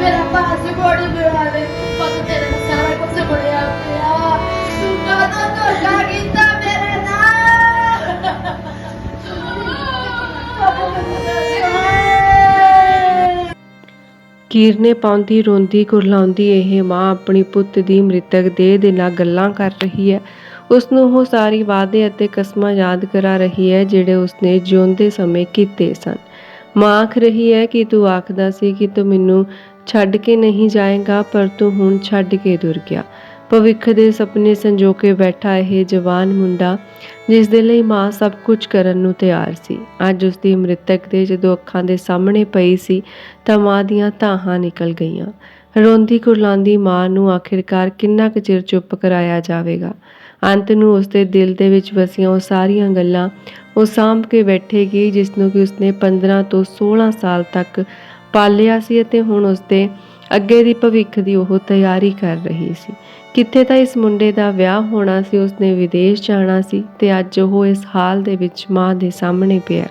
ਮੇਰਾ ਪਾਸਪੋਰਟ ਬਣਾ ਦੇ। ਪਤਾ ਤੇਰੇ ਨਾਲ ਸਾਰਾ ਕੁਝ ਬਣਿਆ ਪਿਆ ਕੀਰਨੇ ਪਾਉਂਦੀ, ਰੋਂਦੀ, ਕੁਰਲਾਉਂਦੀ, ਇਹ ਮਾਂ ਆਪਣੀ ਪੁੱਤ ਦੀ ਮ੍ਰਿਤਕ ਦੇਹ ਦੇ ਨਾਲ ਗੱਲਾਂ ਕਰ ਰਹੀ ਹੈ। ਉਸ ਨੂੰ ਉਹ ਸਾਰੀ ਵਾਅਦੇ ਅਤੇ ਕਸਮਾਂ ਯਾਦ ਕਰਾ ਰਹੀ ਹੈ, ਜਿਹੜੇ ਉਸਨੇ ਜਿਉਂਦੇ ਸਮੇਂ ਕੀਤੇ ਸਨ। ਮਾਂ ਆਖ ਰਹੀ ਹੈ ਕਿ ਤੂੰ ਆਖਦਾ ਸੀ ਕਿ ਤੂੰ ਮੈਨੂੰ ਛੱਡ ਕੇ ਨਹੀਂ ਜਾਏਗਾ, ਪਰ ਤੂੰ ਹੁਣ ਛੱਡ ਕੇ ਦੁਰ ਗਿਆ। ਭਵਿੱਖ ਦੇ ਸੁਪਨੇ ਸੰਜੋ ਕੇ ਬੈਠਾ ਇਹ ਜਵਾਨ ਮੁੰਡਾ, ਜਿਸ ਦੇ ਲਈ ਮਾਂ ਸਭ ਕੁਝ ਕਰਨ ਨੂੰ ਤਿਆਰ ਸੀ। ਅੱਜ ਉਸ ਦੀ ਮ੍ਰਿਤਕ ਦੇ ਜਦੋਂ ਅੱਖਾਂ ਦੇ ਸਾਹਮਣੇ ਪਈ ਸੀ, ਤਾਂ ਮਾਂ ਦੀਆਂ ਧਾਹਾਂ ਨਿਕਲ ਗਈਆਂ। ਰੋਂਦੀ ਕੁਰਲਾਉਂਦੀ ਮਾਂ ਨੂੰ ਆਖਿਰਕਾਰ ਕਿੰਨਾ ਕੁ ਚਿਰ ਚੁੱਪ ਕਰਾਇਆ ਜਾਵੇਗਾ? ਅੰਤ ਨੂੰ ਉਸਦੇ ਦਿਲ ਦੇ ਵਿੱਚ ਵਸੀਆਂ ਉਹ ਸਾਰੀਆਂ ਗੱਲਾਂ ਉਹ ਸਾਂਭ ਕੇ ਬੈਠੇਗੀ ਜਿਸ ਨੂੰ ਕਿ ਉਸਨੇ 15 ਤੋਂ 16 ਸਾਲ ਤੱਕ ਪਾਲਿਆ ਸੀ ਅਤੇ ਹੁਣ ਉਸਦੇ ਅੱਗੇ ਦੀ ਭਵਿੱਖ ਦੀ ਉਹ ਤਿਆਰੀ ਕਰ ਰਹੀ ਸੀ। ਕਿੱਥੇ ਤਾਂ ਇਸ ਮੁੰਡੇ ਦਾ ਵਿਆਹ ਹੋਣਾ ਸੀ, ਉਸਨੇ ਵਿਦੇਸ਼ ਜਾਣਾ ਸੀ ਤੇ ਅੱਜ ਉਹ ਇਸ ਹਾਲ ਦੇ ਵਿੱਚ ਮਾਂ ਦੇ ਸਾਹਮਣੇ ਪਿਆ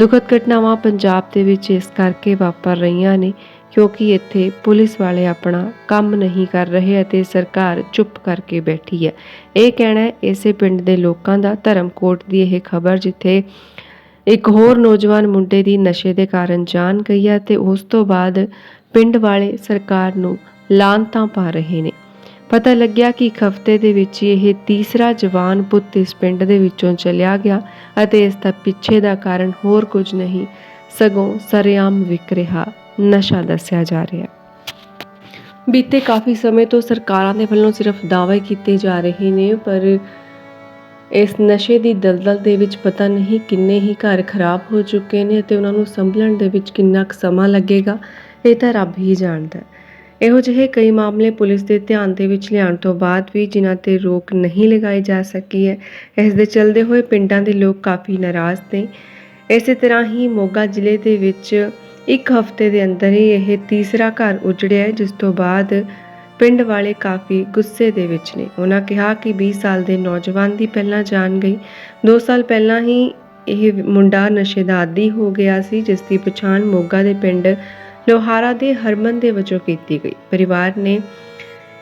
ਦੁਖਦ ਘਟਨਾਵਾਂ ਪੰਜਾਬ ਦੇ ਵਿੱਚ ਇਸ ਕਰਕੇ ਵਾਪਰ ਰਹੀਆਂ ਨੇ ਕਿਉਂਕਿ ਇੱਥੇ ਪੁਲਿਸ ਵਾਲੇ ਆਪਣਾ ਕੰਮ ਨਹੀਂ ਕਰ ਰਹੇ ਅਤੇ ਸਰਕਾਰ ਚੁੱਪ ਕਰਕੇ ਬੈਠੀ ਹੈ। ਇਹ ਕਹਿਣਾ ਹੈ, ਇਸੇ ਪਿੰਡ ਦੇ ਲੋਕਾਂ ਦਾ ਧਰਮਕੋਟ ਦੀ ਇਹ ਖਬਰ ਜਿੱਥੇ ਇੱਕ ਹੋਰ ਨੌਜਵਾਨ ਮੁੰਡੇ ਦੀ ਨਸ਼ੇ ਦੇ ਕਾਰਨ ਜਾਨ ਗਈ ਹੈ ਤੇ ਉਸ ਤੋਂ ਬਾਅਦ ਪਿੰਡ ਵਾਲੇ ਸਰਕਾਰ ਨੂੰ ਲਾਂਤਾਂ ਪਾ ਰਹੇ ਨੇ। ਪਤਾ ਲੱਗਿਆ ਕਿ ਇੱਕ ਹਫ਼ਤੇ ਦੇ ਵਿੱਚ ਇਹ ਤੀਸਰਾ ਜਵਾਨ ਪੁੱਤ ਇਸ ਪਿੰਡ ਦੇ ਵਿੱਚੋਂ ਚਲਿਆ ਗਿਆ ਅਤੇ ਇਸ ਦਾ ਪਿੱਛੇ ਦਾ ਕਾਰਨ ਹੋਰ ਕੁਝ ਨਹੀਂ, ਸਗੋਂ ਸਰਿਆਮ ਵਿਕ ਰਿਹਾ, ਨਸ਼ਾ ਦੱਸਿਆ ਜਾ ਰਿਹਾ। ਬੀਤੇ ਕਾਫੀ ਸਮੇਂ ਤੋਂ ਸਰਕਾਰਾਂ ਦੇ ਵੱਲੋਂ ਸਿਰਫ ਦਾਅਵੇ ਕੀਤੇ ਜਾ ਰਹੇ ਨੇ, ਪਰ ਇਸ ਨਸ਼ੇ ਦੀ ਦਲਦਲ ਦੇ ਵਿੱਚ ਪਤਾ ਨਹੀਂ ਕਿੰਨੇ ਹੀ ਘਰ ਖਰਾਬ ਹੋ ਚੁੱਕੇ ਨੇ ਅਤੇ ਉਹਨਾਂ ਨੂੰ ਸੰਭਲਣ ਦੇ ਵਿੱਚ ਕਿੰਨਾ ਕੁ ਸਮਾਂ ਲੱਗੇਗਾ, ਇਹ ਤਾਂ ਰੱਬ ਹੀ ਜਾਣਦਾ ਹੈ। ਇਹੋ ਜਿਹੇ ਕਈ ਮਾਮਲੇ ਪੁਲਿਸ ਦੇ ਧਿਆਨ ਦੇ ਵਿੱਚ ਲਿਆਉਣ ਤੋਂ ਬਾਅਦ ਵੀ ਜਿਨ੍ਹਾਂ ਤੇ ਰੋਕ ਨਹੀਂ ਲਗਾਈ ਜਾ ਸਕੀ ਹੈ ਇਸ ਦੇ ਚਲਦੇ ਹੋਏ ਪਿੰਡਾਂ ਦੇ ਲੋਕ ਕਾਫੀ ਨਾਰਾਜ਼ ਨੇ। ਇਸੇ ਤਰ੍ਹਾਂ ਹੀ ਮੋਗਾ ਜ਼ਿਲ੍ਹੇ ਦੇ ਵਿੱਚ ਇੱਕ ਹਫ਼ਤੇ ਦੇ ਅੰਦਰ ਹੀ ਇਹ ਤੀਸਰਾ ਘਰ ਉਜੜਿਆ ਹੈ, ਜਿਸ ਤੋਂ ਬਾਅਦ ਪਿੰਡ ਵਾਲੇ ਕਾਫੀ ਗੁੱਸੇ ਦੇ ਵਿੱਚ ਨੇ। ਉਹਨਾਂ ਕਿਹਾ ਕਿ 20 ਸਾਲ ਦੇ ਨੌਜਵਾਨ ਦੀ ਪਹਿਲਾਂ ਜਾਨ ਗਈ। 2 ਸਾਲ ਪਹਿਲਾਂ ਹੀ ਇਹ ਮੁੰਡਾ ਨਸ਼ੇ ਦਾ ਆਦੀ ਹੋ ਗਿਆ ਸੀ ਜਿਸ ਦੀ ਪਛਾਣ ਮੋਗਾ ਦੇ ਪਿੰਡ ਲੋਹਾਰਾ ਦੇ ਹਰਮਨ ਦੇ ਵਜੋਂ ਕੀਤੀ ਗਈ। ਪਰਿਵਾਰ ਨੇ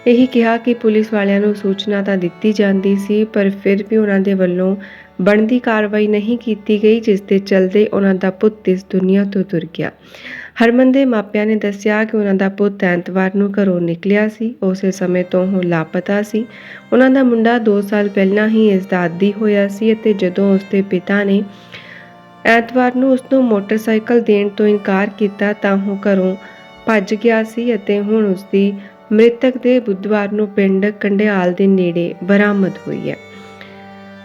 ਇਹੀ ਕਿਹਾ ਕਿ ਪੁਲਿਸ ਵਾਲਿਆਂ ਨੂੰ ਸੂਚਨਾ ਤਾਂ ਦਿੱਤੀ ਜਾਂਦੀ ਸੀ, ਪਰ ਫਿਰ ਵੀ ਉਹਨਾਂ ਦੇ ਵੱਲੋਂ ਬਣਦੀ ਕਾਰਵਾਈ ਨਹੀਂ ਕੀਤੀ ਗਈ, ਜਿਸ ਦੇ ਚਲਦੇ ਉਹਨਾਂ ਦਾ ਪੁੱਤ ਇਸ ਦੁਨੀਆ ਤੋਂ ਤੁਰ ਗਿਆ। ਹਰਮਨ ਦੇ ਮਾਪਿਆਂ ਨੇ ਦੱਸਿਆ ਕਿ ਉਹਨਾਂ ਦਾ ਪੁੱਤ ਐਤਵਾਰ ਨੂੰ ਘਰੋਂ ਨਿਕਲਿਆ ਸੀ। ਉਸੇ ਸਮੇਂ ਤੋਂ ਉਹ ਲਾਪਤਾ ਸੀ। ਉਹਨਾਂ ਦਾ ਮੁੰਡਾ 2 ਸਾਲ ਪਹਿਲਾਂ ਹੀ ਇਸ ਦਾ ਆਦੀ ਹੋਇਆ ਸੀ ਅਤੇ ਜਦੋਂ ਉਸਦੇ ਪਿਤਾ ਨੇ ਐਤਵਾਰ ਨੂੰ ਉਸ ਨੂੰ ਮੋਟਰਸਾਈਕਲ ਦੇਣ ਤੋਂ ਇਨਕਾਰ ਕੀਤਾ ਤਾਂ ਉਹ ਘਰੋਂ ਭੱਜ ਗਿਆ ਸੀ ਅਤੇ ਹੁਣ ਉਸ ਦੀ ਮ੍ਰਿਤਕ ਦੇ ਬੁੱਧਵਾਰ ਨੂੰ ਪਿੰਡ ਕੰਡਿਆਲ ਦੇ ਨੇੜੇ ਬਰਾਮਦ ਹੋਈ ਹੈ।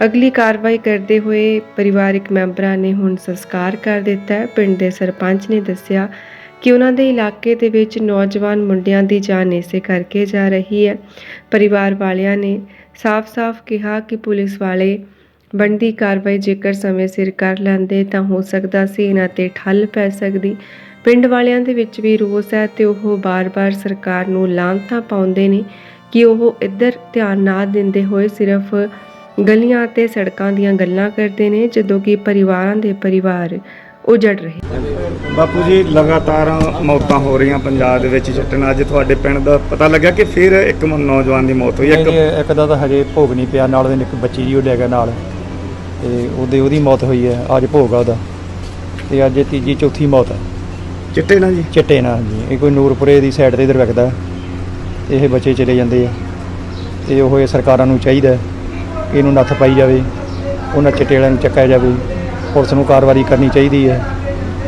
ਅਗਲੀ ਕਾਰਵਾਈ ਕਰਦੇ ਹੋਏ ਪਰਿਵਾਰਕ ਮੈਂਬਰਾਂ ਨੇ ਹੁਣ ਸੰਸਕਾਰ ਕਰ ਦਿੱਤਾ ਹੈ। ਪਿੰਡ ਦੇ ਸਰਪੰਚ ਨੇ ਦੱਸਿਆ ਕਿ ਉਹਨਾਂ ਦੇ ਇਲਾਕੇ ਦੇ ਵਿੱਚ ਨੌਜਵਾਨ ਮੁੰਡਿਆਂ ਦੀ ਜਾਨ ਇਸੇ ਕਰਕੇ ਜਾ ਰਹੀ ਹੈ। ਪਰਿਵਾਰ ਵਾਲਿਆਂ ਨੇ ਸਾਫ਼-ਸਾਫ਼ ਕਿਹਾ ਕਿ ਪੁਲਿਸ ਵਾਲੇ ਬਣਦੀ ਕਾਰਵਾਈ ਜੇਕਰ ਸਮੇਂ ਸਿਰ ਕਰ ਲੈਂਦੇ ਤਾਂ ਹੋ ਸਕਦਾ ਸੀ ਇਹਨਾਂ ਤੇ ਠੱਲ ਪੈ ਸਕਦੀ। ਪਿੰਡ ਵਾਲਿਆਂ ਦੇ ਵਿੱਚ ਵੀ ਰੋਸ ਹੈ ਤੇ ਉਹ ਬਾਰ-ਬਾਰ ਸਰਕਾਰ ਨੂੰ ਲਾਂਤਾਂ ਪਾਉਂਦੇ ਨੇ ਕਿ ਉਹ ਇੱਧਰ ਧਿਆਨ ਨਾ ਦਿੰਦੇ ਹੋਏ ਸਿਰਫ ਗਲੀਆਂ ਤੇ ਸੜਕਾਂ ਦੀਆਂ ਗੱਲਾਂ ਕਰਦੇ ਨੇ ਜਦੋਂ ਕਿ ਪਰਿਵਾਰਾਂ ਦੇ ਪਰਿਵਾਰ ਉਜੜ ਰਹੇ ਬਾਪੂ ਜੀ ਲਗਾਤਾਰ ਮੌਤਾਂ ਹੋ ਰਹੀਆਂ ਪੰਜਾਬ ਦੇ ਵਿੱਚ ਚਟਨਾ ਅੱਜ ਤੁਹਾਡੇ ਪਿੰਡ ਦਾ ਪਤਾ ਲੱਗਿਆ ਕਿ ਫਿਰ ਇੱਕ ਨੌਜਵਾਨ ਦੀ ਮੌਤ ਹੋਈ ਇੱਕ ਇੱਕ ਦਾ ਤਾਂ ਹਜੇ ਭੋਗ ਨਹੀਂ ਪਿਆ ਨਾਲ ਉਹਦੇ ਇੱਕ ਬੱਚੀ ਜੀ ਉਹ ਲੈ ਗਿਆ ਨਾਲ। ਤੇ ਉਹਦੇ ਉਹਦੀ ਮੌਤ ਹੋਈ ਹੈ ਅੱਜ ਭੋਗ ਆ ਉਹਦਾ। ਤੇ ਅੱਜ ਇਹ ਤੀਜੀ ਚੌਥੀ ਮੌਤ ਹੈ ਚਿੱਟੇ ਨਾ ਜੀ? ਚਿੱਟੇ ਨਾਲ ਜੀ। ਇਹ ਕੋਈ ਨੂਰਪੁਰੇ ਦੀ ਸਾਈਡ ਤੇ ਇਧਰ ਵਿਕਦਾ ਹੈ। ਇਹ ਬੱਚੇ ਚਲੇ ਜਾਂਦੇ ਆ। ਤੇ ਉਹ ਇਹ ਸਰਕਾਰਾਂ ਨੂੰ ਚਾਹੀਦਾ ਕਿ ਇਹਨੂੰ ਨੱਥ ਪਾਈ ਜਾਵੇ ਉਹਨਾਂ ਚਿੱਟੇ ਵਾਲਿਆਂ ਨੂੰ ਚੱਕਿਆ ਜਾਵੇ। ਪੁਲਿਸ ਨੂੰ ਕਾਰਵਾਈ ਕਰਨੀ ਚਾਹੀਦੀ ਹੈ।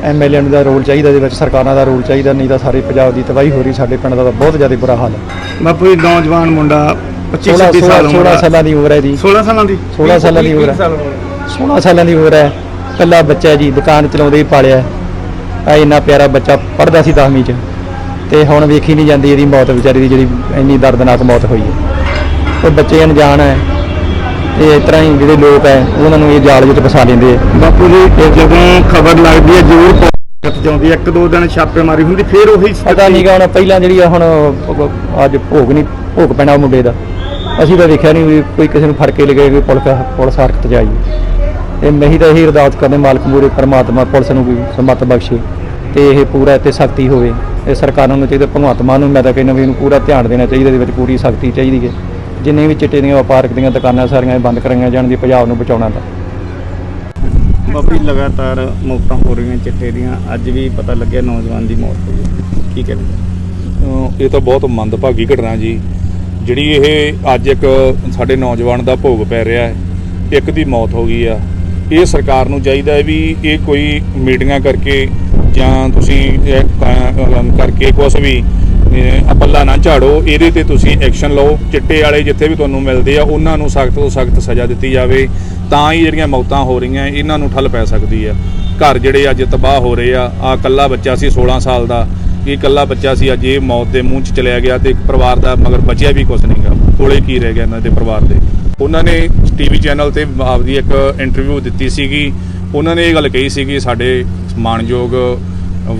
ਐਮਐਲਏ ਦਾ ਰੋਲ ਚਾਹੀਦਾ ਇਹਦੇ ਵਿੱਚ ਸਰਕਾਰਾਂ ਦਾ ਰੋਲ ਚਾਹੀਦਾ ਨਹੀਂ ਤਾਂ ਸਾਰੇ ਪੰਜਾਬ ਦੀ ਤਬਾਹੀ ਹੋ ਰਹੀ ਸਾਡੇ ਪਿੰਡ ਦਾ ਤਾਂ ਬਹੁਤ ਜ਼ਿਆਦਾ ਬੁਰਾ ਹਾਲ ਹੈ ਬਾਪੂ ਜੀ ਨੌਜਵਾਨ ਮੁੰਡਾ 25 16 26 ਸਾਲ 16 ਉਮਰ ਸਾਲਾਂ ਦੀ ਉਮਰ ਹੈ ਦੀ 16 ਸਾਲਾਂ ਦੀ? 16 ਸਾਲਾਂ ਦੀ ਉਮਰ ਹੈ। 16 ਸਾਲਾਂ ਦੀ ਉਮਰ ਹੈ। ਕੱਲਾ ਬੱਚਾ ਜੀ ਦੁਕਾਨ ਚਲਾਉਂਦੇ ਹੀ ਪਾਲਿਆ। ਆ ਇੰਨਾ ਪਿਆਰਾ ਬੱਚਾ ਪੜਦਾ ਸੀ 10ਵੀਂ ਚ। ਤੇ ਹੁਣ ਵੇਖੀ ਨਹੀਂ ਜਾਂਦੀ ਇਹਦੀ ਮੌਤ ਵਿਚਾਰੀ ਦੀ ਜਿਹੜੀ ਇੰਨੀ ਦਰਦਨਾਕ ਮੌਤ ਹੋਈ ਹੈ। ਉਹ ਬੱਚੇ ਅਣਜਾਣ ਹੈ। ਤੇ ਇਸ ਤਰ੍ਹਾਂ ਹੀ ਜਿਹੜੇ ਲੋਕ ਹੈ ਉਹਨਾਂ ਨੂੰ ਇਹ ਜਾਲ ਵਿੱਚ ਫਸਾ ਲੈਂਦੇ ਆ ਬਾਪੂ ਜੀ ਇਹ ਜਦੋਂ ਖਬਰ ਲੱਗਦੀ ਹੈ ਜ਼ਰੂਰ ਪਹੁੰਚ ਜਾਂਦੀ ਇੱਕ ਦੋ ਦਿਨ ਛਾਪੇਮਾਰੀ ਹੁੰਦੀ ਫਿਰ ਉਹੀ ਪਤਾ ਨਹੀਂ ਗਾ ਹੁਣ ਪਹਿਲਾਂ ਜਿਹੜੀ ਹੁਣ ਅੱਜ ਭੋਗ ਨਹੀਂ ਭੋਗ ਪੈਣਾ ਮੁੰਡੇ ਦਾ। ਅਸੀਂ ਤਾਂ ਦੇਖਿਆ ਨਹੀਂ ਵੀ ਕੋਈ ਕਿਸੇ ਨੂੰ ਫੜ ਕੇ ਲਗੇ ਕੋਈ ਪੁਲਿਸ ਪੁਲਿਸ ਹਰਕਤ ਚ ਆਈ ਤੇ ਮੈਂ ਹੀ ਤਾਂ ਇਹੀ ਅਰਦਾਸ ਕਰਦੇ ਮਾਲਕ ਮੂਰੇ ਪਰਮਾਤਮਾ ਪੁਲਿਸ ਨੂੰ ਵੀ ਸਮਤ ਬਖਸ਼ੇ ਤੇ ਇਹ ਪੂਰਾ ਤੇ ਸਖਤੀ ਹੋਵੇ। ਇਹ ਸਰਕਾਰਾਂ ਨੂੰ ਚਾਹੀਦਾ ਭਗਵੰਤ ਮਾਨ ਨੂੰ ਮੈਂ ਤਾਂ ਕਹਿੰਦਾ ਵੀ ਇਹਨੂੰ ਪੂਰਾ ਧਿਆਨ ਦੇਣਾ ਚਾਹੀਦਾ ਇਹਦੇ ਵਿੱਚ ਪੂਰੀ ਸਖਤੀ ਚਾਹੀਦੀ ਹੈ। ਜਿੰਨੇ ਵੀ ਚਿੱਟੇ ਦੀਆਂ ਵਪਾਰਕ ਦੀਆਂ ਦੁਕਾਨਾਂ ਸਾਰੀਆਂ ਇਹ ਬੰਦ ਕਰਾਈਆਂ ਜਾਣ ਦੀ ਪੰਜਾਬ ਨੂੰ ਬਚਾਉਣਾ ਤਾਂ। ਬਾਪੂ ਜੀ ਲਗਾਤਾਰ ਮੌਤਾਂ ਹੋ ਰਹੀਆਂ ਚਿੱਟੇ ਦੀਆਂ। ਅੱਜ ਵੀ ਪਤਾ ਲੱਗਿਆ ਨੌਜਵਾਨ ਦੀ ਮੌਤ ਹੋਈ ਹੈ। ਕੀ ਕਹਿੰਦੇ? ਇਹ ਤਾਂ ਬਹੁਤ ਮੰਦਭਾਗੀ ਘਟਨਾ ਜੀ। ਜਿਹੜੀ ਇਹ ਅੱਜ ਇੱਕ ਸਾਡੇ ਨੌਜਵਾਨ ਦਾ ਭੋਗ ਪੈ ਰਿਹਾ ਹੈ ਇੱਕ ਦੀ ਮੌਤ ਹੋ ਗਈ ਆ। ਇਹ ਸਰਕਾਰ ਨੂੰ ਚਾਹੀਦਾ ਹੈ ਵੀ ਇਹ ਕੋਈ ਮੀਟਿੰਗਾਂ ਕਰਕੇ ਜਾਂ ਤੁਸੀਂ ਕਰਕੇ ਕੁਝ ਵੀ ਅਹ, ਪੱਲਾ ਨਾ ਝਾੜੋ ਇਹਦੇ ਤੇ ਤੁਸੀਂ ਐਕਸ਼ਨ ਲਓ। ਚਿੱਟੇ ਵਾਲੇ ਜਿੱਥੇ ਵੀ ਤੁਹਾਨੂੰ ਮਿਲਦੇ ਆ ਉਹਨਾਂ ਨੂੰ ਸਖਤ ਤੋਂ ਸਖਤ ਸਜ਼ਾ ਦਿੱਤੀ ਜਾਵੇ। ਤਾਂ ਹੀ ਜਿਹੜੀਆਂ ਮੌਤਾਂ ਹੋ ਰਹੀਆਂ ਇਹਨਾਂ ਨੂੰ ਠੱਲ ਪੈ ਸਕਦੀ ਆ। ਘਰ ਜਿਹੜੇ ਅੱਜ ਤਬਾਹ ਹੋ ਰਹੇ ਆ ਆ ਕੱਲਾ ਬੱਚਾ ਸੀ 16 ਸਾਲ ਦਾ। ਕਿ ਇਕੱਲਾ ਬੱਚਾ ਸੀ, ਅੱਜ ਇਹ ਮੌਤ ਦੇ ਮੂੰਹ 'ਚ ਚਲਿਆ ਗਿਆ ਤੇ ਇੱਕ ਪਰਿਵਾਰ ਦਾ ਮਗਰ ਬਚਿਆ ਵੀ ਕੁਝ ਨਹੀਂਗਾ ਕੋਲੇ ਕੀ ਰਹਿ ਗਿਆ ਇਹਨਾਂ ਦੇ ਪਰਿਵਾਰ ਦੇ। ਉਹਨਾਂ ਨੇ ਟੀਵੀ ਚੈਨਲ ਤੇ ਆਪਦੀ ਇੱਕ ਇੰਟਰਵਿਊ ਦਿੱਤੀ ਸੀਗੀ। ਉਹਨਾਂ ਨੇ ਇਹ ਗੱਲ ਕਹੀ ਸੀਗੀ, ਸਾਡੇ ਮਾਣਯੋਗ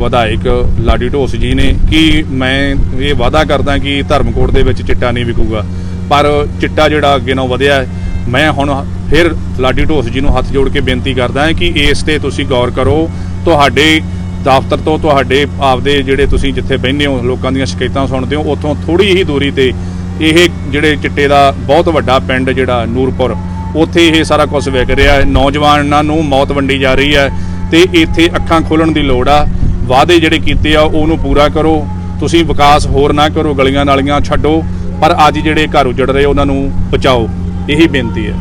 ਵਿਧਾਇਕ ਲਾਡੀ ਢੋਸ ਜੀ ਨੇ ਕਿ ਮੈਂ ਇਹ ਵਾਅਦਾ ਕਰਦਾ ਕਿ ਧਰਮਕੋਟ ਦੇ ਵਿੱਚ ਚਿੱਟਾ ਨਹੀਂ ਵਿਕੂਗਾ। ਪਰ ਚਿੱਟਾ ਜਿਹੜਾ ਅੱਗੇ ਨਾਲੋਂ ਵਧਿਆ ਮੈਂ ਹੁਣ ਫਿਰ ਲਾਡੀ ਢੋਸ ਜੀ ਨੂੰ ਹੱਥ ਜੋੜ ਕੇ ਬੇਨਤੀ ਕਰਦਾ ਹਾਂ ਕਿ ਇਸ ਤੇ ਤੁਸੀਂ ਗੌਰ ਕਰੋ। ਤੁਹਾਡੇ ਦਫ਼ਤਰ ਤੋਂ ਤੁਹਾਡੇ ਆਪਦੇ ਜਿਹੜੇ ਤੁਸੀਂ ਜਿੱਥੇ ਬਹਿੰਦੇ ਹੋ, ਲੋਕਾਂ ਦੀਆਂ ਸ਼ਿਕਾਇਤਾਂ ਸੁਣਦੇ ਹੋ, ਉੱਥੋਂ ਥੋੜੀ ਹੀ ਦੂਰੀ ਤੇ ਇਹ ਜਿਹੜੇ ਚਿੱਟੇ ਦਾ ਬਹੁਤ ਵੱਡਾ ਪਿੰਡ ਜਿਹੜਾ ਨੂਰਪੁਰ, ਉੱਥੇ ਇਹ ਸਾਰਾ ਕੁਝ ਵਿਕ ਰਿਹਾ ਹੈ। ਨੌਜਵਾਨਾਂ ਨੂੰ ਮੌਤ ਵੰਡੀ ਜਾ ਰਹੀ ਹੈ ਤੇ ਇੱਥੇ ਅੱਖਾਂ ਖੋਲਣ ਦੀ ਲੋੜ ਆ। ਵਾਅਦੇ ਜਿਹੜੇ ਕੀਤੇ ਆ, ਉਹਨੂੰ ਪੂਰਾ ਕਰੋ। ਤੁਸੀਂ ਵਿਕਾਸ ਹੋਰ ਨਾ ਕਰੋ, ਗਲੀਆਂ ਨਾਲੀਆਂ ਛੱਡੋ, ਪਰ ਅੱਜ ਜਿਹੜੇ ਘਰ ਉਜੜ ਰਹੇ, ਉਹਨਾਂ ਨੂੰ ਬਚਾਓ। ਇਹੀ ਬੇਨਤੀ ਹੈ।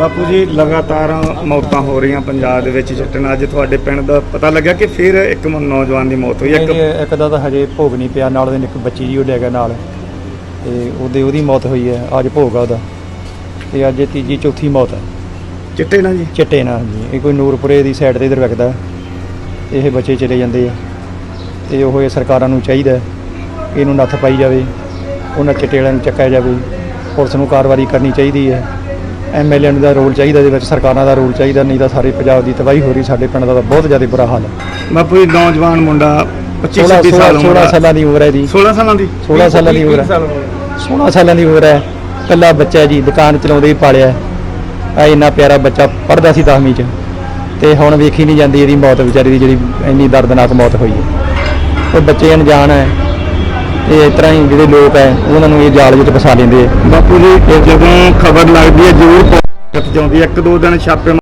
ਬਾਪੂ ਜੀ ਲਗਾਤਾਰ ਮੌਤਾਂ ਹੋ ਰਹੀਆਂ ਪੰਜਾਬ ਦੇ ਵਿੱਚ ਚਿੱਟੇ ਨਾਲ ਅੱਜ ਤੁਹਾਡੇ ਪਿੰਡ ਦਾ ਪਤਾ ਲੱਗਿਆ ਕਿ ਫਿਰ ਇੱਕ ਨੌਜਵਾਨ ਦੀ ਮੌਤ ਹੋਈ ਇੱਕ ਇੱਕ ਦਾ ਤਾਂ ਹਜੇ ਭੋਗ ਨਹੀਂ ਪਿਆ ਨਾਲ ਉਹਦੇ ਇੱਕ ਬੱਚੀ ਜੀ ਉਹ ਲੈ ਗਿਆ ਨਾਲ। ਤੇ ਉਹਦੇ ਉਹਦੀ ਮੌਤ ਹੋਈ ਹੈ ਅੱਜ ਭੋਗ ਆ ਉਹਦਾ। ਤੇ ਅੱਜ ਇਹ ਤੀਜੀ ਚੌਥੀ ਮੌਤ ਹੈ। ਚਿੱਟੇ ਨਾਲ ਜੀ? ਚਿੱਟੇ ਨਾਲ ਜੀ। ਇਹ ਕੋਈ ਨੂਰਪੁਰੇ ਦੀ ਸਾਈਡ ਤੇ ਇਧਰ ਵਿਕਦਾ ਇਹ ਬੱਚੇ ਚਲੇ ਜਾਂਦੇ ਆ। ਤੇ ਉਹ ਇਹ ਸਰਕਾਰਾਂ ਨੂੰ ਚਾਹੀਦਾ ਇਹਨੂੰ ਨੱਥ ਪਾਈ ਜਾਵੇ ਉਹਨਾਂ ਚਿੱਟੇ ਵਾਲਿਆਂ ਨੂੰ ਚੱਕਿਆ ਜਾਵੇ। ਪੁਲਿਸ ਨੂੰ ਕਾਰਵਾਈ ਕਰਨੀ ਚਾਹੀਦੀ ਹੈ। ਐਮਐਲਏ ਦਾ ਰੋਲ ਚਾਹੀਦਾ ਇਹਦੇ ਵਿੱਚ ਸਰਕਾਰਾਂ ਦਾ ਰੋਲ ਚਾਹੀਦਾ ਨਹੀਂ ਤਾਂ ਸਾਰੇ ਪੰਜਾਬ ਦੀ ਤਬਾਹੀ ਹੋ ਰਹੀ ਸਾਡੇ ਪਿੰਡ ਦਾ ਤਾਂ ਬਹੁਤ ਜ਼ਿਆਦਾ ਬੁਰਾ ਹਾਲ ਹੈ। ਬਾਪੂ ਜੀ ਨੌਜਵਾਨ ਮੁੰਡਾ 25 16 26 ਸਾਲ 16 ਉਮਰ ਸਾਲਾਂ ਦੀ ਉਮਰ ਹੈ ਦੀ 16 ਸਾਲਾਂ ਦੀ? 16 ਸਾਲਾਂ ਦੀ ਉਮਰ ਹੈ। 16 ਸਾਲਾਂ ਦੀ ਉਮਰ ਹੈ। ਕੱਲਾ ਬੱਚਾ ਜੀ ਦੁਕਾਨ ਚਲਾਉਂਦੇ ਹੀ ਪਾਲਿਆ ਆ ਇੰਨਾ ਪਿਆਰਾ ਬੱਚਾ ਪੜਦਾ ਸੀ 10ਵੀਂ ਚ। ਤੇ ਹੁਣ ਵੇਖੀ ਨਹੀਂ ਜਾਂਦੀ ਇਹਦੀ ਮੌਤ ਵਿਚਾਰੀ ਦੀ ਜਿਹੜੀ ਇੰਨੀ ਦਰਦਨਾਕ ਮੌਤ ਹੋਈ ਹੈ। ਉਹ ਬੱਚੇ ਅਣਜਾਣ ਹੈ। ਤੇ ਇਸ ਤਰ੍ਹਾਂ ਹੀ ਜਿਹੜੇ ਲੋਕ ਹੈ ਉਹਨਾਂ ਨੂੰ ਇਹ ਜਾਲ ਵਿੱਚ ਫਸਾ ਲੈਂਦੇ ਆ ਬਾਪੂ ਜੀ ਇਹ ਜਦੋਂ ਖਬਰ ਲੱਗਦੀ ਹੈ ਜ਼ਰੂਰ ਪਹੁੰਚ ਜਾਂਦੀ ਹੈ। ਇੱਕ ਦੋ ਦਿਨ ਛਾਪੇ